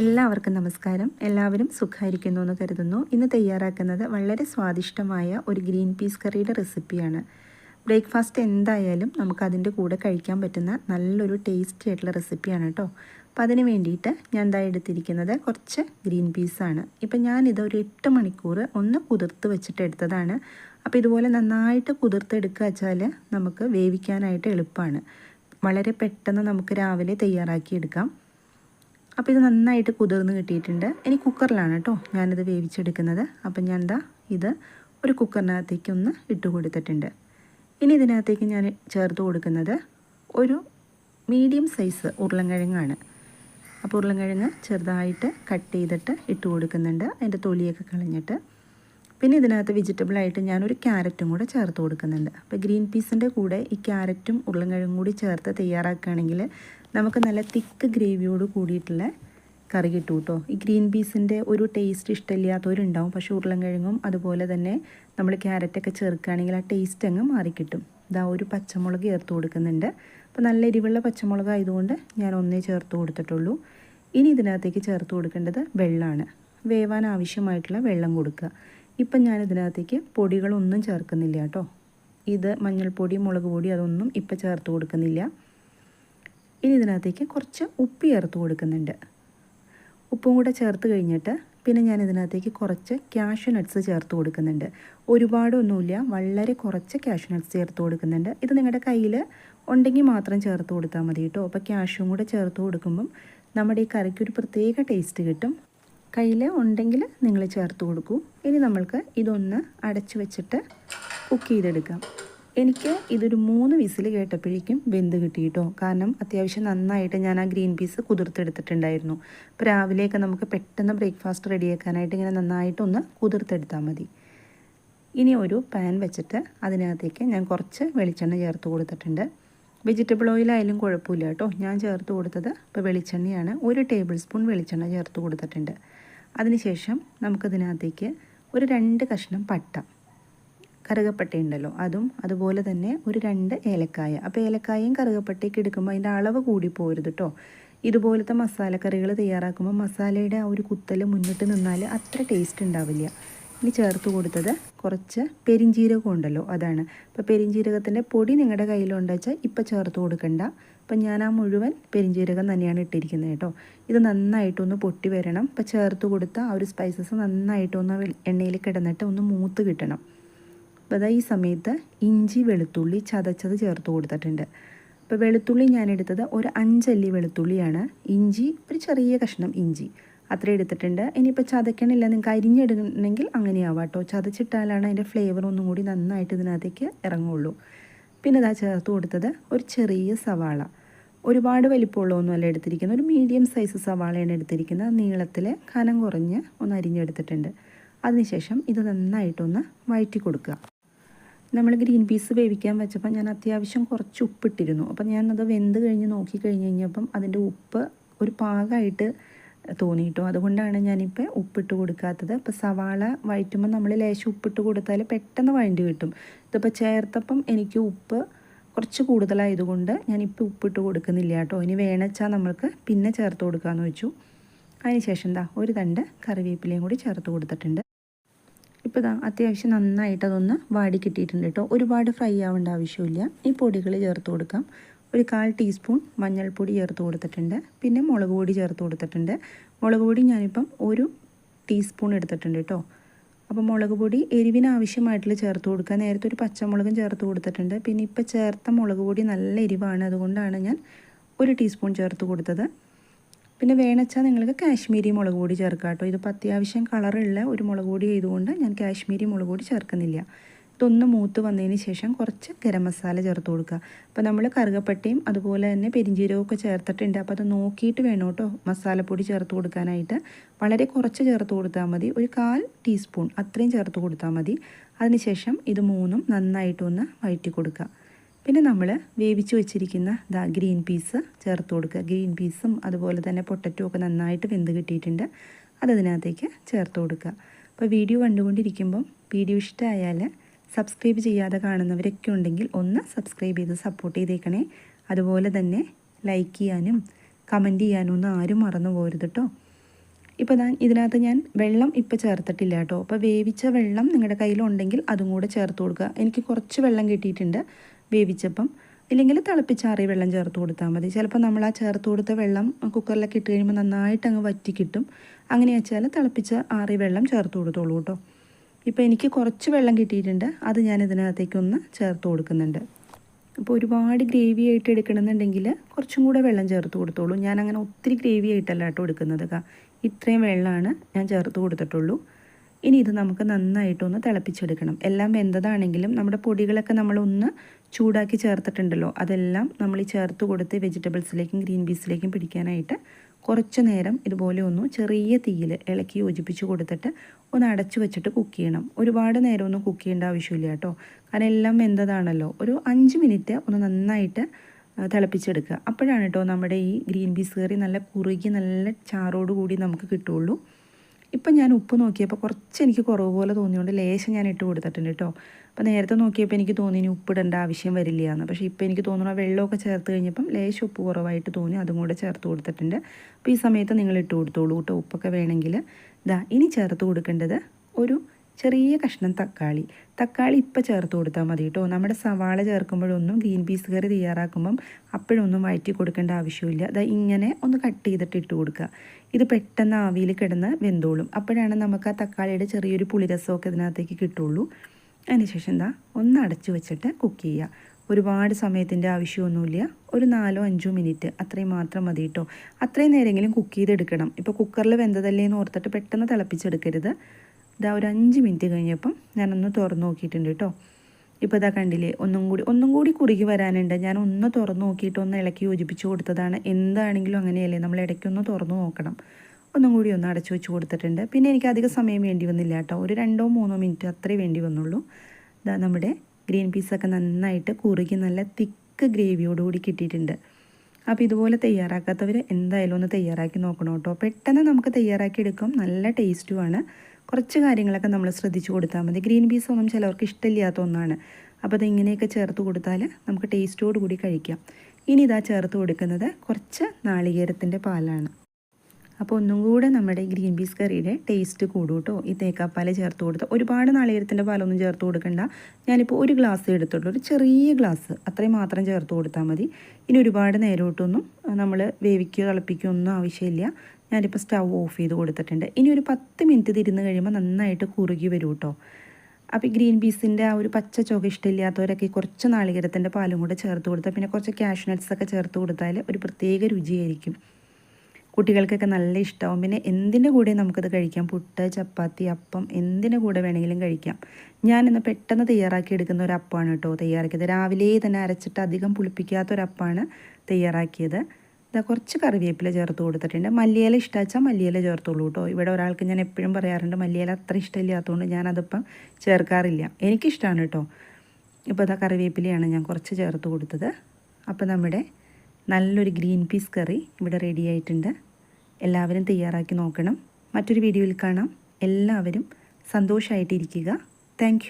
എല്ലാവർക്കും നമസ്കാരം. എല്ലാവരും സുഖമായിരിക്കുന്നു എന്ന് കരുതുന്നു. ഇന്ന് തയ്യാറാക്കുന്നത് വളരെ സ്വാദിഷ്ടമായ ഒരു ഗ്രീൻ പീസ് കറിയുടെ റെസിപ്പിയാണ്. ബ്രേക്ക്ഫാസ്റ്റ് എന്തായാലും നമുക്ക് അതിന്റെ കൂടെ കഴിക്കാൻ പറ്റുന്ന നല്ലൊരു ടേസ്റ്റി ആയിട്ടുള്ള റെസിപ്പിയാണ് കേട്ടോ. അപ്പോൾ അതിന് വേണ്ടിയിട്ട് ഞാൻ എന്താ എടുത്തിരിക്കുന്നത് കുറച്ച് ഗ്രീൻ പീസാണ്. ഇപ്പം ഞാനിത് ഒരു എട്ട് മണിക്കൂർ ഒന്ന് കുതിർത്ത് വെച്ചിട്ട് എടുത്തതാണ്. അപ്പോൾ ഇതുപോലെ നന്നായിട്ട് കുതിർത്തെടുക്കുക വെച്ചാൽ നമുക്ക് വേവിക്കാനായിട്ട് എളുപ്പമാണ്. വളരെ പെട്ടെന്ന് നമുക്ക് രാവിലെ തയ്യാറാക്കി എടുക്കാം. അപ്പോൾ ഇത് നന്നായിട്ട് കുതിർന്ന് കിട്ടിയിട്ടുണ്ട്. ഇനി കുക്കറിലാണ് കേട്ടോ ഞാനിത് വേവിച്ചെടുക്കുന്നത്. അപ്പം ഞാൻ എന്താ ഇത് ഒരു കുക്കറിനകത്തേക്ക് ഒന്ന് ഇട്ട് കൊടുത്തിട്ടുണ്ട്. ഇനി ഇതിനകത്തേക്ക് ഞാൻ ചേർത്ത് കൊടുക്കുന്നത് ഒരു മീഡിയം സൈസ് ഉരുളൻകിഴങ്ങാണ്. അപ്പോൾ ഉരുളൻകിഴങ്ങ് ചെറുതായിട്ട് കട്ട് ചെയ്തിട്ട് ഇട്ട് കൊടുക്കുന്നുണ്ട്. അതിന്റെ തൊലിയൊക്കെ കളഞ്ഞിട്ട്. പിന്നെ ഇതിനകത്ത് വെജിറ്റബിളായിട്ട് ഞാനൊരു ക്യാരറ്റും കൂടെ ചേർത്ത് കൊടുക്കുന്നുണ്ട്. അപ്പോൾ ഗ്രീൻ പീസിന്റെ കൂടെ ഈ ക്യാരറ്റും ഉരുളൻകിഴങ്ങും കൂടി ചേർത്ത് തയ്യാറാക്കുകയാണെങ്കിൽ നമുക്ക് നല്ല തിക്ക് ഗ്രേവിയോട് കൂടിയിട്ടുള്ള കറി കിട്ടും കേട്ടോ. ഈ ഗ്രീൻ പീസിന്റെ ഒരു ടേസ്റ്റ് ഇഷ്ടമില്ലാത്തവരുണ്ടാവും. പക്ഷേ ഉരുളൻകിഴങ്ങും അതുപോലെ തന്നെ നമ്മൾ ക്യാരറ്റൊക്കെ ചേർക്കുകയാണെങ്കിൽ ആ ടേസ്റ്റ് അങ്ങ് മാറിക്കിട്ടും. ഇതാ ഒരു പച്ചമുളക് ചേർത്ത് കൊടുക്കുന്നുണ്ട്. അപ്പോൾ നല്ല എരിവുള്ള പച്ചമുളക് ആയതുകൊണ്ട് ഞാൻ ഒന്നേ ചേർത്ത് കൊടുത്തിട്ടുള്ളൂ. ഇനി ഇതിനകത്തേക്ക് ചേർത്ത് കൊടുക്കേണ്ടത് വെള്ളമാണ്. വേവാൻ ആവശ്യമായിട്ടുള്ള വെള്ളം കൊടുക്കുക. ഇപ്പം ഞാൻ ഇതിനകത്തേക്ക് പൊടികളൊന്നും ചേർക്കുന്നില്ല കേട്ടോ. ഇത് മഞ്ഞൾപ്പൊടി മുളക് പൊടി അതൊന്നും ഇപ്പം ചേർത്ത് കൊടുക്കുന്നില്ല. ഇനി ഇതിനകത്തേക്ക് കുറച്ച് ഉപ്പ് ചേർത്ത് കൊടുക്കുന്നുണ്ട്. ഉപ്പും കൂടെ ചേർത്ത് കഴിഞ്ഞിട്ട് പിന്നെ ഞാൻ ഇതിനകത്തേക്ക് കുറച്ച് ക്യാഷ് നട്ട്സ് ചേർത്ത് കൊടുക്കുന്നുണ്ട്. ഒരുപാടൊന്നുമില്ല വളരെ കുറച്ച് ക്യാഷ് നട്ട്സ് ചേർത്ത് കൊടുക്കുന്നുണ്ട്. ഇത് നിങ്ങളുടെ കയ്യിൽ ഉണ്ടെങ്കിൽ മാത്രം ചേർത്ത് കൊടുത്താൽ മതി കേട്ടോ. അപ്പോൾ ക്യാഷും കൂടെ ചേർത്ത് കൊടുക്കുമ്പം നമ്മുടെ ഈ കറിക്കൊരു പ്രത്യേക ടേസ്റ്റ് കിട്ടും. കയ്യിൽ ഉണ്ടെങ്കിൽ നിങ്ങൾ ചേർത്ത് കൊടുക്കൂ. ഇനി നമ്മൾക്ക് ഇതൊന്ന് അടച്ചു വെച്ചിട്ട് കുക്ക് ചെയ്തെടുക്കാം. എനിക്ക് ഇതൊരു മൂന്ന് വിസിൽ കേട്ടപ്പോഴേക്കും വെന്ത് കിട്ടി കേട്ടോ കാരണം അത്യാവശ്യം നന്നായിട്ട് ഞാൻ ആ ഗ്രീൻ പീസ് കുതിർത്തെടുത്തിട്ടുണ്ടായിരുന്നു. അപ്പോൾ രാവിലെയൊക്കെ നമുക്ക് പെട്ടെന്ന് ബ്രേക്ക്ഫാസ്റ്റ് റെഡിയാക്കാനായിട്ട് ഇങ്ങനെ നന്നായിട്ടൊന്ന് കുതിർത്തെടുത്താൽ മതി. ഇനി ഒരു പാൻ വെച്ചിട്ട് അതിനകത്തേക്ക് ഞാൻ കുറച്ച് വെളിച്ചെണ്ണ ചേർത്ത് കൊടുത്തിട്ടുണ്ട്. വെജിറ്റബിൾ ഓയിലായാലും കുഴപ്പമില്ല കേട്ടോ ഞാൻ ചേർത്ത് കൊടുത്തത് ഇപ്പോൾ വെളിച്ചെണ്ണയാണ്. ഒരു ടേബിൾ സ്പൂൺ വെളിച്ചെണ്ണ ചേർത്ത് കൊടുത്തിട്ടുണ്ട്. അതിനുശേഷം നമുക്കതിനകത്തേക്ക് ഒരു രണ്ട് കഷ്ണം പട്ട കറുകപ്പട്ടയുണ്ടല്ലോ അതും അതുപോലെ തന്നെ ഒരു രണ്ട് ഏലക്കായ. അപ്പോൾ ഏലക്കായയും കറുകപ്പട്ടയൊക്കെ എടുക്കുമ്പോൾ അതിന്റെ അളവ് കൂടി പോരുത് കേട്ടോ ഇതുപോലത്തെ മസാലക്കറികൾ തയ്യാറാക്കുമ്പോൾ മസാലയുടെ ആ ഒരു കുത്തൽ മുന്നിട്ട് നിന്നാൽ അത്ര ടേസ്റ്റ് ഉണ്ടാവില്ല. ഇനി ചേർത്ത് കൊടുത്തത് കുറച്ച് പെരിഞ്ജീരകം ഉണ്ടല്ലോ അതാണ്. അപ്പോൾ പെരിഞ്ജീരകത്തിന്റെ പൊടി നിങ്ങളുടെ കയ്യിലുണ്ടെന്ന് വെച്ചാൽ ഇപ്പോൾ ചേർത്ത് കൊടുക്കണ്ട. അപ്പം ഞാൻ ആ മുഴുവൻ പെരിഞ്ജീരകം തന്നെയാണ് ഇട്ടിരിക്കുന്നത് കേട്ടോ. ഇത് നന്നായിട്ടൊന്ന് പൊട്ടി വരണം. അപ്പം ചേർത്ത് കൊടുത്ത ആ ഒരു സ്പൈസസ് നന്നായിട്ടൊന്ന് എണ്ണയിൽ കിടന്നിട്ട് ഒന്ന് മൂത്ത് കിട്ടണം. അപ്പോൾ അതാ ഈ സമയത്ത് ഇഞ്ചി വെളുത്തുള്ളി ചതച്ചത് ചേർത്ത് കൊടുത്തിട്ടുണ്ട്. അപ്പോൾ വെളുത്തുള്ളി ഞാൻ എടുത്തത് ഒരു അഞ്ചല്ലി വെളുത്തുള്ളിയാണ്. ഇഞ്ചി ഒരു ചെറിയ കഷ്ണം ഇഞ്ചി. അത്ര എടുത്തിട്ടുണ്ട്. ഇനിയിപ്പോൾ ചതയ്ക്കണില്ല നിങ്ങൾക്ക് അരിഞ്ഞെടുക്കണമെങ്കിൽ അങ്ങനെയാവാം കേട്ടോ. ചതച്ചിട്ടാലാണ് അതിന്റെ ഫ്ലേവർ ഒന്നും കൂടി നന്നായിട്ട് ഇതിനകത്തേക്ക് ഇറങ്ങുള്ളൂ. പിന്നെ ഇതാ ചേർത്ത് കൊടുത്തത് ഒരു ചെറിയ സവാള. ഒരുപാട് വലിപ്പമുള്ളതൊന്നുമല്ല എടുത്തിരിക്കുന്നത്. ഒരു മീഡിയം സൈസ് സവാളയാണ് എടുത്തിരിക്കുന്നത്. നീളത്തിൽ കനം കുറഞ്ഞ് ഒന്ന് അരിഞ്ഞെടുത്തിട്ടുണ്ട്. അതിനുശേഷം ഇത് നന്നായിട്ടൊന്ന് വഴറ്റി കൊടുക്കുക. നമ്മൾ ഗ്രീൻ പീസ് വേവിക്കാൻ വെച്ചപ്പോൾ ഞാൻ അത്യാവശ്യം കുറച്ച് ഉപ്പിട്ടിരുന്നു. അപ്പം ഞാനത് വെന്ത് കഴിഞ്ഞ് നോക്കി കഴിഞ്ഞ് കഴിഞ്ഞപ്പം അതിന്റെ ഉപ്പ് ഒരു പാകമായിട്ട് തോന്നിയിട്ടു. അതുകൊണ്ടാണ് ഞാനിപ്പോൾ ഉപ്പിട്ട് കൊടുക്കാത്തത്. അപ്പോൾ സവാള വഴറ്റുമ്പോൾ നമ്മൾ ലേശം ഉപ്പിട്ട് കൊടുത്താൽ പെട്ടെന്ന് വഴണ്ടി കിട്ടും. ഇതിപ്പോൾ ചേർത്തപ്പം എനിക്ക് ഉപ്പ് കുറച്ച് കൂടുതലായതുകൊണ്ട് ഞാനിപ്പോൾ ഉപ്പിട്ട് കൊടുക്കുന്നില്ല കേട്ടോ. ഇനി വേണച്ചാൽ നമ്മൾക്ക് പിന്നെ ചേർത്ത് കൊടുക്കാമെന്ന് വെച്ചു. അതിനുശേഷം എന്താ ഒരു തണ്ട് കറിവേപ്പിലയും കൂടി ചേർത്ത് കൊടുത്തിട്ടുണ്ട്. ഇപ്പോൾ ഇതാ അത്യാവശ്യം നന്നായിട്ട് അതൊന്ന് വാടി കിട്ടിയിട്ടുണ്ട് കേട്ടോ. ഒരുപാട് ഫ്രൈ ആവേണ്ട ആവശ്യമില്ല. ഈ പൊടികൾ ചേർത്ത് കൊടുക്കാം. ഒരു കാൽ ടീസ്പൂൺ മഞ്ഞൾപ്പൊടി ചേർത്ത് കൊടുത്തിട്ടുണ്ട്. പിന്നെ മുളക് പൊടി ചേർത്ത് കൊടുത്തിട്ടുണ്ട്. മുളക് പൊടി ഞാനിപ്പം ഒരു ടീസ്പൂൺ എടുത്തിട്ടുണ്ട് കേട്ടോ. അപ്പോൾ മുളക് പൊടി എരിവിന് ആവശ്യമായിട്ടുള്ള ചേർത്ത് കൊടുക്കുക. നേരത്തെ ഒരു പച്ചമുളകും ചേർത്ത് കൊടുത്തിട്ടുണ്ട്. പിന്നെ ഇപ്പോൾ ചേർത്ത മുളക് പൊടി നല്ല എരിവാണ്. അതുകൊണ്ടാണ് ഞാൻ ഒരു ടീസ്പൂൺ ചേർത്ത് കൊടുത്തത്. പിന്നെ വേണച്ചാൽ നിങ്ങൾക്ക് കാശ്മീരി മുളക് പൊടി ചേർക്കാം കേട്ടോ. ഇതിപ്പോൾ അത്യാവശ്യം കളറുള്ള ഒരു മുളക് പൊടി ആയതുകൊണ്ട് ഞാൻ കാശ്മീരി മുളക് പൊടി ചേർക്കുന്നില്ല. ഇതൊന്ന് മൂത്ത് വന്നതിന് ശേഷം കുറച്ച് ഗരം മസാല ചേർത്ത് കൊടുക്കുക. അപ്പോൾ നമ്മൾ കറുകപ്പട്ടയും അതുപോലെ തന്നെ പെരിഞ്ചീരകമൊക്കെ ചേർത്തിട്ടുണ്ട്. അപ്പോൾ അത് നോക്കിയിട്ട് വേണം കേട്ടോ മസാലപ്പൊടി ചേർത്ത് കൊടുക്കാനായിട്ട്. വളരെ കുറച്ച് ചേർത്ത് കൊടുത്താൽ മതി. ഒരു കാൽ ടീസ്പൂൺ അത്രയും ചേർത്ത് കൊടുത്താൽ മതി. അതിനുശേഷം ഇത് മൂന്നും നന്നായിട്ടൊന്ന് വഴറ്റി കൊടുക്കുക. പിന്നെ നമ്മൾ വേവിച്ച് വെച്ചിരിക്കുന്ന ദാ ഗ്രീൻ പീസ് ചേർത്ത് കൊടുക്കുക. ഗ്രീൻ പീസും അതുപോലെ തന്നെ പൊട്ടറ്റോ ഒക്കെ നന്നായിട്ട് വെന്ത് കിട്ടിയിട്ടുണ്ട്. അതതിനകത്തേക്ക് ചേർത്ത് കൊടുക്കുക. അപ്പോൾ വീഡിയോ കണ്ടുകൊണ്ടിരിക്കുമ്പം വീഡിയോ ഇഷ്ടമായാൽ സബ്സ്ക്രൈബ് ചെയ്യാതെ കാണുന്നവരൊക്കെ ഉണ്ടെങ്കിൽ ഒന്ന് സബ്സ്ക്രൈബ് ചെയ്ത് സപ്പോർട്ട് ചെയ്തേക്കണേ. അതുപോലെ തന്നെ ലൈക്ക് ചെയ്യാനും കമന്റ് ചെയ്യാനും ഒന്നും ആരും മറന്നു പോരുത് കേട്ടോ ഇപ്പോൾ ഞാൻ ഇതിനകത്ത് ഞാൻ വെള്ളം ഇപ്പോൾ ചേർത്തിട്ടില്ല കേട്ടോ അപ്പോൾ വേവിച്ച വെള്ളം നിങ്ങളുടെ കയ്യിലുണ്ടെങ്കിൽ അതും കൂടെ ചേർത്ത് കൊടുക്കുക. എനിക്ക് കുറച്ച് വെള്ളം കിട്ടിയിട്ടുണ്ട് വേവിച്ചപ്പം. ഇല്ലെങ്കിൽ തിളപ്പിച്ചാറിയ വെള്ളം ചേർത്ത് കൊടുത്താൽ മതി. ചിലപ്പോൾ നമ്മൾ ആ ചേർത്ത് കൊടുത്ത വെള്ളം കുക്കറിലൊക്കെ ഇട്ട് കഴിയുമ്പോൾ നന്നായിട്ട് അങ്ങ് വറ്റി കിട്ടും. അങ്ങനെ വെച്ചാൽ തിളപ്പിച്ച ആറിയ വെള്ളം ചേർത്ത് കൊടുത്തോളൂ കേട്ടോ ഇപ്പോൾ എനിക്ക് കുറച്ച് വെള്ളം കിട്ടിയിട്ടുണ്ട്. അത് ഞാൻ ഇതിനകത്തേക്കൊന്ന് ചേർത്ത് കൊടുക്കുന്നുണ്ട്. അപ്പോൾ ഒരുപാട് ഗ്രേവി ആയിട്ട് എടുക്കണമെന്നുണ്ടെങ്കിൽ കുറച്ചും കൂടെ വെള്ളം ചേർത്ത് കൊടുത്തോളൂ. ഞാൻ അങ്ങനെ ഒത്തിരി ഗ്രേവി ആയിട്ടല്ല കേട്ടോ എടുക്കുന്നത്. ഇത്രയും വെള്ളമാണ് ഞാൻ ചേർത്ത് കൊടുത്തിട്ടുള്ളൂ. ഇനി ഇത് നമുക്ക് നന്നായിട്ടൊന്ന് തിളപ്പിച്ചെടുക്കണം. എല്ലാം വെന്തതാണെങ്കിലും നമ്മുടെ പൊടികളൊക്കെ നമ്മളൊന്ന് ചൂടാക്കി ചേർത്തിട്ടുണ്ടല്ലോ. അതെല്ലാം നമ്മൾ ഈ ചേർത്ത് കൊടുത്ത് വെജിറ്റബിൾസിലേക്കും ഗ്രീൻ പീസിലേക്കും പിടിക്കാനായിട്ട് കുറച്ച് നേരം ഇതുപോലെ ഒന്ന് ചെറിയ തീയിൽ ഇളക്കി യോജിപ്പിച്ച് കൊടുത്തിട്ട് ഒന്ന് അടച്ചു വെച്ചിട്ട് കുക്ക് ചെയ്യണം. ഒരുപാട് നേരം ഒന്നും കുക്ക് ചെയ്യേണ്ട ആവശ്യമില്ല കേട്ടോ. കാരണം എല്ലാം വെന്തതാണല്ലോ. ഒരു അഞ്ച് മിനിറ്റ് ഒന്ന് നന്നായിട്ട് തിളപ്പിച്ചെടുക്കുക. അപ്പോഴാണ് കേട്ടോ നമ്മുടെ ഈ ഗ്രീൻ പീസ് കറി നല്ല കുറുകി നല്ല ചാറോടുകൂടി നമുക്ക് കിട്ടുള്ളൂ ഇപ്പം ഞാൻ ഉപ്പ് നോക്കിയപ്പോൾ കുറച്ച് എനിക്ക് കുറവ് പോലെ തോന്നിയോണ്ട് ലേശം ഞാൻ ഇട്ട് കൊടുത്തിട്ടുണ്ട് കേട്ടോ അപ്പോൾ നേരത്തെ നോക്കിയപ്പോൾ എനിക്ക് തോന്നി ഇനി ഉപ്പിടേണ്ട ആവശ്യം വരില്ല എന്ന് പക്ഷേ ഇപ്പോൾ എനിക്ക് തോന്നുന്നു വെള്ളമൊക്കെ ചേർത്ത് കഴിഞ്ഞപ്പം ലേശം ഉപ്പ് കുറവായിട്ട് തോന്നി അതും കൂടെ ചേർത്ത് കൊടുത്തിട്ടുണ്ട്. അപ്പോൾ ഈ സമയത്ത് നിങ്ങൾ ഇട്ട് കൊടുത്തോളൂ കേട്ടോ ഉപ്പൊക്കെ വേണമെങ്കിൽ. ഇതാ ഇനി ചേർത്ത് കൊടുക്കേണ്ടത് ഒരു ചെറിയ കഷ്ണം തക്കാളി. തക്കാളി ഇപ്പം ചേർത്ത് കൊടുത്താൽ മതി കേട്ടോ. നമ്മുടെ സവാള ചേർക്കുമ്പോഴൊന്നും ഗ്രീൻ പീസ് കറി തയ്യാറാക്കുമ്പം അപ്പോഴൊന്നും വഴറ്റി കൊടുക്കേണ്ട ആവശ്യമില്ല. അത് ഇങ്ങനെ ഒന്ന് കട്ട് ചെയ്തിട്ട് ഇട്ട് കൊടുക്കുക. ഇത് പെട്ടെന്ന് ആവിയിൽ കിടന്ന് വെന്തോളും. അപ്പോഴാണ് നമുക്ക് ആ തക്കാളിയുടെ ചെറിയൊരു പുളിരസമൊക്കെ ഇതിനകത്തേക്ക് കിട്ടുള്ളൂ. അതിനുശേഷം എന്താ ഒന്ന് അടച്ചു വെച്ചിട്ട് കുക്ക് ചെയ്യുക. ഒരുപാട് സമയത്തിന്റെ ആവശ്യമൊന്നുമില്ല. ഒരു നാലോ അഞ്ചോ മിനിറ്റ് അത്രയും മാത്രം മതി കേട്ടോ. അത്രയും നേരമെങ്കിലും കുക്ക് ചെയ്തെടുക്കണം. ഇപ്പോൾ കുക്കറിൽ വെന്തതല്ലേ എന്ന് ഓർത്തിട്ട് പെട്ടെന്ന് തിളപ്പിച്ചെടുക്കരുത്. ഇതാ ഒരു അഞ്ച് മിനിറ്റ് കഴിഞ്ഞപ്പം ഞാനൊന്ന് തുറന്ന് നോക്കിയിട്ടുണ്ട് കേട്ടോ. ഇപ്പോൾ ഇതാ കണ്ടില്ലേ ഒന്നും കൂടി ഒന്നും കൂടി കുറുകി വരാനുണ്ട്. ഞാൻ ഒന്ന് തുറന്ന് നോക്കിയിട്ട് ഒന്ന് ഇളക്കി യോജിപ്പിച്ച് കൊടുത്തതാണ്. എന്താണെങ്കിലും അങ്ങനെയല്ലേ നമ്മൾ ഇടയ്ക്കൊന്ന് തുറന്ന് നോക്കണം. ഒന്നും കൂടി ഒന്ന് അടച്ചു വെച്ച് കൊടുത്തിട്ടുണ്ട്. പിന്നെ എനിക്ക് അധിക സമയം വേണ്ടി വന്നില്ല കേട്ടോ. ഒരു രണ്ടോ മൂന്നോ മിനിറ്റ് അത്രേ വേണ്ടി വന്നുള്ളൂ. ഇതാ നമ്മുടെ ഗ്രീൻ പീസൊക്കെ നന്നായിട്ട് കുറുകി നല്ല തിക്ക് ഗ്രേവിയോടുകൂടി കിട്ടിയിട്ടുണ്ട്. അപ്പോൾ ഇതുപോലെ തയ്യാറാക്കാത്തവർ എന്തായാലും ഒന്ന് തയ്യാറാക്കി നോക്കണം കേട്ടോ. പെട്ടെന്ന് നമുക്ക് തയ്യാറാക്കി എടുക്കും നല്ല ടേസ്റ്റുമാണ് കുറച്ച് കാര്യങ്ങളൊക്കെ നമ്മൾ ശ്രദ്ധിച്ചു കൊടുത്താൽ മതി. ഗ്രീൻ പീസ് ഒന്നും ചിലവർക്ക് ഇഷ്ടമില്ലാത്ത ഒന്നാണ്. അപ്പോൾ അത് ഇങ്ങനെയൊക്കെ ചേർത്ത് കൊടുത്താൽ നമുക്ക് ടേസ്റ്റോട് കൂടി കഴിക്കാം. ഇനി ഇതാ ചേർത്ത് കൊടുക്കുന്നത് കുറച്ച് നാളികേരത്തിന്റെ പാലാണ്. അപ്പോൾ ഒന്നും കൂടെ നമ്മുടെ ഗ്രീൻ പീസ് കറിയുടെ ടേസ്റ്റ് കൂടും കേട്ടോ. ഈ തേക്കാപ്പാൽ ചേർത്ത് കൊടുത്ത് ഒരുപാട് നാളികേരത്തിന്റെ പാലൊന്നും ചേർത്ത് കൊടുക്കണ്ട. ഞാനിപ്പോൾ ഒരു ഗ്ലാസ് എടുത്തുള്ളൂ. ഒരു ചെറിയ ഗ്ലാസ് അത്രയും മാത്രം ചേർത്ത് കൊടുത്താൽ മതി. ഇനി ഒരുപാട് നേരോട്ടൊന്നും നമ്മൾ വേവിക്കുകയോ തിളപ്പിക്കുകയോ ഒന്നും ആവശ്യമില്ല. ഞാനിപ്പോൾ സ്റ്റൗ ഓഫ് ചെയ്ത് കൊടുത്തിട്ടുണ്ട്. ഇനി ഒരു പത്ത് മിനിറ്റ് തിരുന്ന് കഴിയുമ്പോൾ നന്നായിട്ട് കുറുകി വരും കേട്ടോ അപ്പോൾ ഈ ഗ്രീൻ പീസിന്റെ ആ ഒരു പച്ച ചുക ഇഷ്ടമില്ലാത്തവരൊക്കെ കുറച്ച് നാളികേരത്തിന്റെ പാലും കൂടെ ചേർത്ത് കൊടുത്താൽ പിന്നെ കുറച്ച് ക്യാഷ് നട്ട്സൊക്കെ ചേർത്ത് കൊടുത്താൽ ഒരു പ്രത്യേക രുചിയായിരിക്കും. കുട്ടികൾക്കൊക്കെ നല്ല ഇഷ്ടമാവും പിന്നെ എന്തിന്റെ കൂടെ നമുക്കത് കഴിക്കാം? പുട്ട് ചപ്പാത്തി അപ്പം എന്തിന്റെ കൂടെ വേണമെങ്കിലും കഴിക്കാം. ഞാനിന്ന് പെട്ടെന്ന് തയ്യാറാക്കി എടുക്കുന്ന ഒരു അപ്പമാണ് കേട്ടോ തയ്യാറാക്കിയത്. രാവിലെ തന്നെ അരച്ചിട്ട് അധികം പുളിപ്പിക്കാത്ത ഒരു തയ്യാറാക്കിയത്. ഇതാ കുറച്ച് കറിവേപ്പില ചേർത്ത് കൊടുത്തിട്ടുണ്ട്. മല്ലിയില ഇഷ്ടമാച്ചാൽ മല്ലിയില ചേർത്തോളൂ കേട്ടോ. ഇവിടെ ഒരാൾക്ക് ഞാൻ എപ്പോഴും പറയാറുണ്ട് മല്ലിയില അത്ര ഇഷ്ടമില്ലാത്തതുകൊണ്ട് ഞാനതിപ്പം ചേർക്കാറില്ല. എനിക്കിഷ്ടമാണ് കേട്ടോ. ഇപ്പോൾ ഇതാ കറിവേപ്പിലയാണ് ഞാൻ കുറച്ച് ചേർത്ത് കൊടുത്തത്. അപ്പോൾ നമ്മുടെ നല്ലൊരു ഗ്രീൻ പീസ് കറി ഇവിടെ റെഡി ആയിട്ടുണ്ട്. എല്ലാവരും തയ്യാറാക്കി നോക്കണം. മറ്റൊരു വീഡിയോയിൽ കാണാം. എല്ലാവരും സന്തോഷമായിട്ടിരിക്കുക താങ്ക്